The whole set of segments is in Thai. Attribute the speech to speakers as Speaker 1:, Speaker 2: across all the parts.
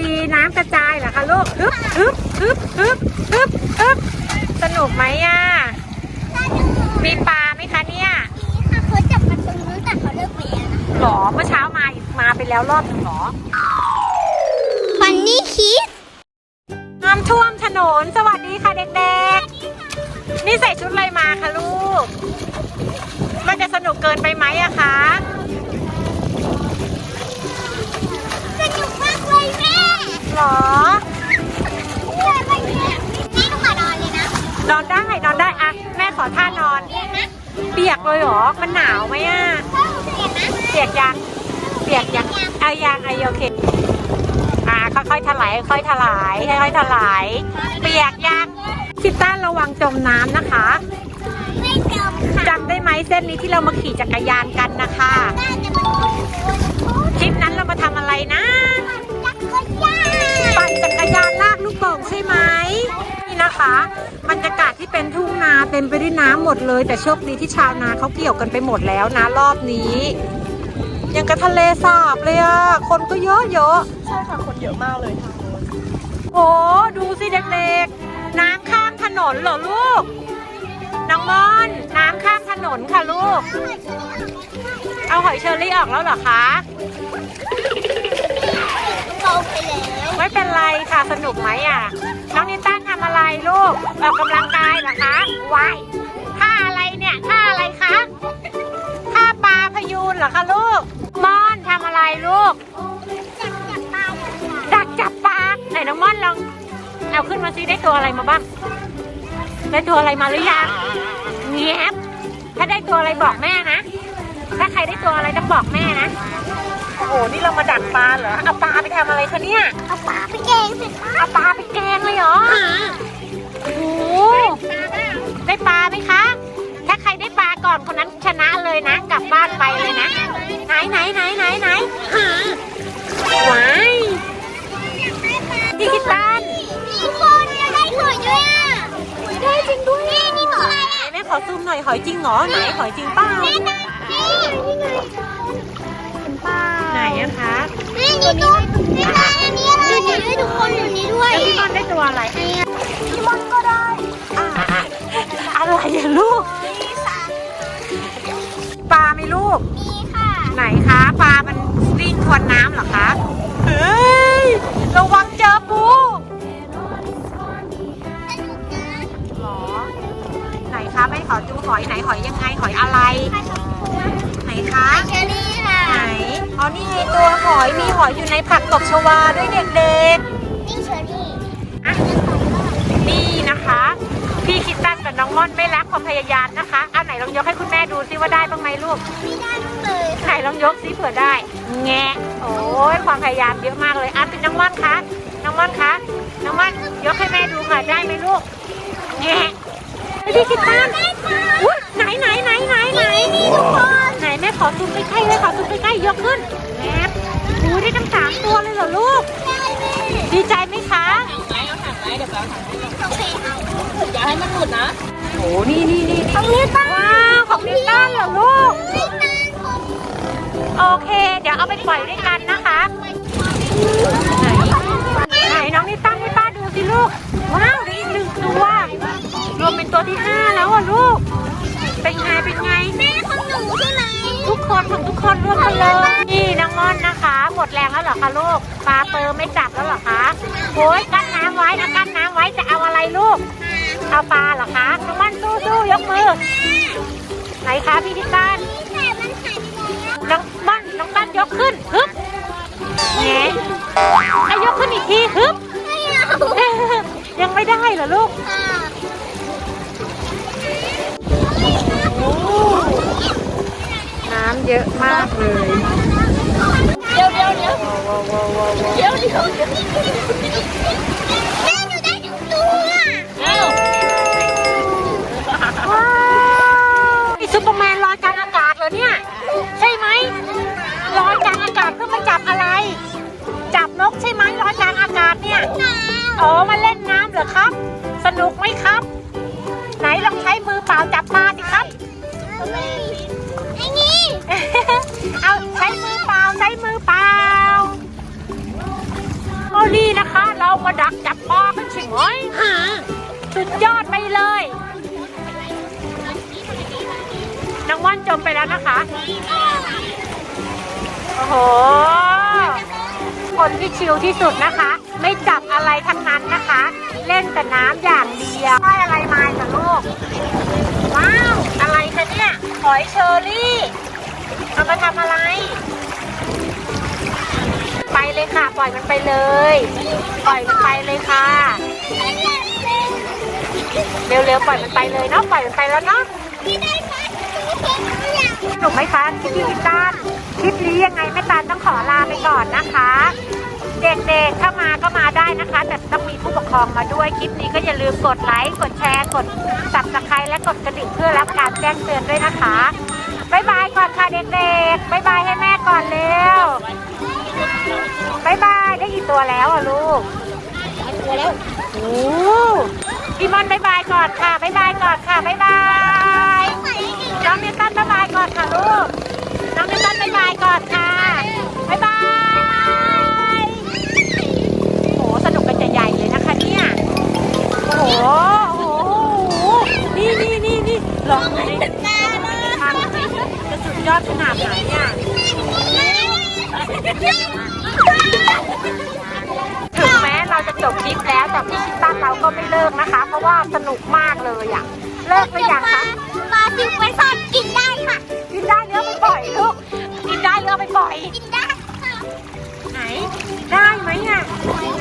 Speaker 1: ดีน้ำกระจายเหรอคะลูกฮึบฮึบฮึบฮึบฮึบฮึบสนุกไหมอะ มีปลาไหมคะเนี่ย
Speaker 2: เขาจับมาตรงนู้นแต่เขาเลิกไปแล้วนะ
Speaker 1: หรอเมื่อเช้ามามาไปแล้วรอบหนึ่งหรอ
Speaker 2: ฟันนี่คิด
Speaker 1: น้ำท่วมถนนสวัสดีค่ะเด็กๆ นี่ใส่ชุดอะไรมาคะลูก มันจะสนุกเกินไปไหมอะคะ
Speaker 2: สนุกมากเลยแม่
Speaker 1: หรอ
Speaker 2: แม่ไปเนี่ยแม่ต้องมานอนเลยนะ
Speaker 1: นอนได้นอนได้อะแม่ขอท่านอน
Speaker 2: เรียกนะ
Speaker 1: เปียกเลยเหรอ มันหนาวไหมอะ
Speaker 2: พ่อเรียกนะ
Speaker 1: เปียกยัง เปียกยังเอายังไอะโอเคอ่าค่อยๆถลายค่อยๆถลายค่อยๆถลาย เปียกยังคิดต้านระวังจมน้ำนะคะ
Speaker 2: ไม่จมค่ะ
Speaker 1: จำได้ไหมเส้นนี้ที่เรามาขี่จักรยานกันนะคะ
Speaker 2: น่าจะมันโอ้ย
Speaker 1: ทริปนั้นเรามาทำอะไรนะ
Speaker 2: จักรยาน
Speaker 1: ปั่นจักรยานลากลูกโป่งใช่ไหมนี่นะคะบรรยากาศที่เป็นทุ่งนาเต็มไปด้วยน้ำหมดเลย แต่โชคดีที่ชาวนาเขาเกี่ยวกันไปหมดแล้วนะรอบนี้ ยังกับทะเลสาบเลยอะคนก็เยอะเยอะ
Speaker 3: ใช่ค่ะคนเยอะมากเลยทางโน้น
Speaker 1: ๆโอ้ดูสิเด็กๆ น้ำข้ามถนนเหรอลูกน้องมอนน้ำข้ามถนนค่ะลูก เอาหอยเชอรี่ออกแล้วเหรอคะ
Speaker 2: โตไปแล้ว
Speaker 1: ไม่เป็นไรค่ะสนุกไหมอะ น้องนิต้าทำอะไรลูก ออกกำลังกายเหรอคะวาย เอาขึ้นมาซิได้ตัวอะไรมาบ้าง ได้ตัวอะไรมาหรือยังเงียบถ้าได้ตัวอะไรบอกแม่นะ ถ้าใครได้ตัวอะไรต้องบอกแม่นะ โอ้โห นี่เรามาดักปลาเหรอ เอาปลาไปทำอะไรคะเนี่ย
Speaker 2: เอาปลาไปแกงเสร็จแล้ว
Speaker 1: เอาปลาไปแกงเลยเหรอ โอ้โหได้ปลาไหมคะ ถ้าใครได้ปลาก่อนคนนั้นชนะเลยนะ กลับบ้านไปเลยนะ ไหนไหนไหนไหนไหนว้ายพี่คิดตัน
Speaker 2: ทุกคนจะได้หอยด้วยอะได้จริงด้วยนี่นี่ตัว อะไร
Speaker 1: ไหนแม่ขอซูมหน่อยหอยจริงเหรอไหนหอยจริงเปล่า
Speaker 2: แม่ได้นี่นี่ไงเป็นปลา
Speaker 1: ไหนอะคะ
Speaker 2: นี่นี่ตัวนี่ไงอันนี้อะไรนี่ด้วยทุกคนอยู่นี่ด้วย
Speaker 1: แล้วพี่มอนได้ตัวอะไร
Speaker 2: พี่มอนก็ได้
Speaker 1: อ่าอะไรอะลูกปลาไหมลูก
Speaker 2: มีค่ะ
Speaker 1: ไหนคะปลามันวิ่งทวนน้ำเหรอคะเฮ้ยระวังเจอ ไหนคะแม่ขอดูหอยไหนหอยยังไงหอยอะไร
Speaker 2: ใครชอบตัว
Speaker 1: ไหนคะ
Speaker 2: เชอรี่ค่ะ
Speaker 1: ไหนอ๋อนี่ไงตัวหอยมีหอยอยู่ในผักตบชวาด้วยเด็ก
Speaker 2: นี่เชอรี่
Speaker 1: ๆอะนี่นะคะ พี่คิดตันกับน้องม่อนไม่รักความพยายามนะคะเอาไหนลองยกให้คุณแม่ดูซิว่าได้บ้างไหมลูก
Speaker 2: ไม่ได้บ้างเลย
Speaker 1: ไหนลองยกซิเผื่อได้ แงะโอ้ยความพยายามเยอะมากเลยอะเป็นน้องม่อนคะน้องม่อนคะน้องม่อนยกให้แม่ดูค่ะได้ไหมลูก แงะ ไอ้พี่คิดตันอุ๊ยไหนไหนไหนไหนไหนนี่ทุกคนไหนแม่ขอซูมใกล้ๆเลยขอซูมใกล้ๆยกขึ้นแงะโอ้ยได้ทั้งสามตัวเลยเหรอลูก
Speaker 2: ได้แม่
Speaker 1: ดีใจไหมคะ
Speaker 3: ไหนเอาถังไหนเดี๋ยวไปเอาถัง
Speaker 2: โอเคเอา
Speaker 3: อย่าให้มันหลุดนะ
Speaker 1: โอ้นี่นี่นี่
Speaker 2: ของนิต้า
Speaker 1: ว้าวของนิต้าเหรอลูก
Speaker 2: นิต้าของ
Speaker 1: โอเค เดี๋ยวเอาไปปล่อยด้วยกันนะคะ ไหนน้องนิต้าให้ป้าดูสิลูก เปิมไม่จับแล้วเหรอคะโอ้ยกั้นน้ำไว้นะกั้นน้ำไว้จะเอาอะไรลูก เอาปลาเหรอคะน้องม่อนสู้สู้ยกมือ ไหนคะพี่ทิตัน
Speaker 2: แต่มันหายไปแล้ว
Speaker 1: น้องม่อนน้องตั้นยกขึ้นฮึบแงะให้ยกขึ้นอีกทีฮึบยังไม่ได้เหรอลูกน้ำเยอะมากเลย
Speaker 3: ดี๋ยวเดี๋ยวเดี๋ยวเดี๋ยวเดี๋ยว
Speaker 2: แม่หนูได้ทุกตัว
Speaker 3: เอ้า
Speaker 1: ว้าวนี่ซูเปอร์แมนลอยกลางอากาศเหรอเนี่ย ใช่ไหมลอยกลางอากาศเพื่อมาจับอะไร จับนกใช่ไหมลอยกลางอากาศเนี่ย อ๋อมาเล่นน้ำเหรอครับ สนุกไหมครับ เอาใช้มือเปล่าเปล่าโอ้เรามาดักจับปลากันใช่ไหมสุดยอดไปเลยน้องม่อนจมไปแล้วนะคะ โอ้โห คนที่ชิลที่สุดนะคะ ไม่จับอะไรทั้งนั้นนะคะ เล่นแต่น้ำอย่างเดียวได้อะไรมากับลูก ว้าว อะไรคะเนี่ย หอยเชอรี่เอามาทำอะไร ไปเลยค่ะ ปล่อยมันไปเลย ปล่อยมันไปเลยค่ะเร็วๆปล่อยมันไปเลยเนาะปล่อยมันไปแล้วเนาะสนุกไหมคะพี่พี่ตานคลิปนี้ยังไงแม่ตาลต้องขอลาไปก่อนนะคะ เด็กๆถ้ามาก็มาได้นะคะ แต่ต้องมีผู้ปกครองมาด้วยคลิปนี้ก็อย่าลืมกดไลค์กดแชร์กดสับสไครและกดกระดิ่งเพื่อรับการแจ้งเตือนด้วยนะคะบ๊ายบายก่อนค่ะเด็กๆบ๊ายบายให้แม่ก่อนเร็วบ๊ายบายได้กี่ ตัวแล้วอะลูก
Speaker 3: ตัวแล้ว
Speaker 1: โอ้พี่มอนบ๊ายบายก่อนค่ะบ๊ายบายก่อนค่ะบ๊ายบายน้องนิวตันบ๊ายบายก่อนค่ะลูกน้องนิวตันบ๊ายบายก่อนค่ะบ๊ายบายโอ้โหสนุกกันจะใหญ่เลยนะคะเนี่ยโอ้โหโอ้โหนี่นี่นี่นี่ลองดูดิทางสิจะสุดยอดขนาดไหนเนี่ย ถึงแม้เราจะจบคลิปแล้วแต่พี่ชิตันเรา ก็ไม่เลิกนะคะ เพราะว่าสนุกมากเลยอะเลิกหรือยังคะ
Speaker 2: ปลาซิวไปทอดกินได้ค่ะ
Speaker 1: กินได้เลือกไปปล่อยลูกกินได้เลือกไปปล่อย
Speaker 2: กินได้ค่ะ
Speaker 1: ไหนได้ไหมอะ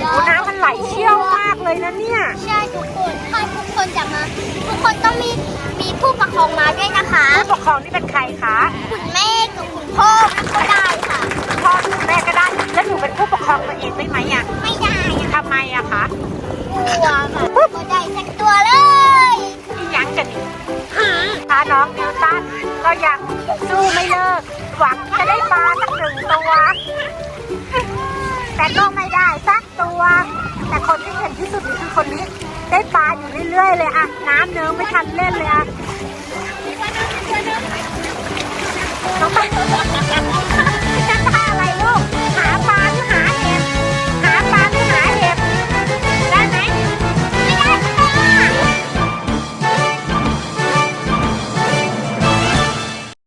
Speaker 1: โอ้น้ำมันไหลเชี่ยวมากเลยนะเนี่ย
Speaker 2: ใช่ทุกคนถ้าทุกคนจะมาทุกคนต้องมีมีผู้ปกครองมาด้วยนะคะ
Speaker 1: ผู้ปกครองนี่เป็นใครคะ
Speaker 2: คุณแม่กับคุณพ่อก็ได้ค่ะ
Speaker 1: พ่อหรือแม่ก็ได้แล้วหนูเป็นผู้ปกครองตัวเองได้ไหมอะ
Speaker 2: ไม่ได้ อะ
Speaker 1: ทำไมอะคะ
Speaker 2: กลัวค่ะก็ได้สักตัวเลย
Speaker 1: อีหยังกันนี่พาน้องนิวตันก็ยังสู้ไม่เลิก หวังจะได้ปลาสักหนึ่งตัว แต่ก็ไม่ได้สักตัว แต่คนที่เห็นที่สุดคือคนนี้ ได้ปลาอยู่เรื่อยๆเลยอะน้ำเนิ้มไม่ทันเล่นเลยอะ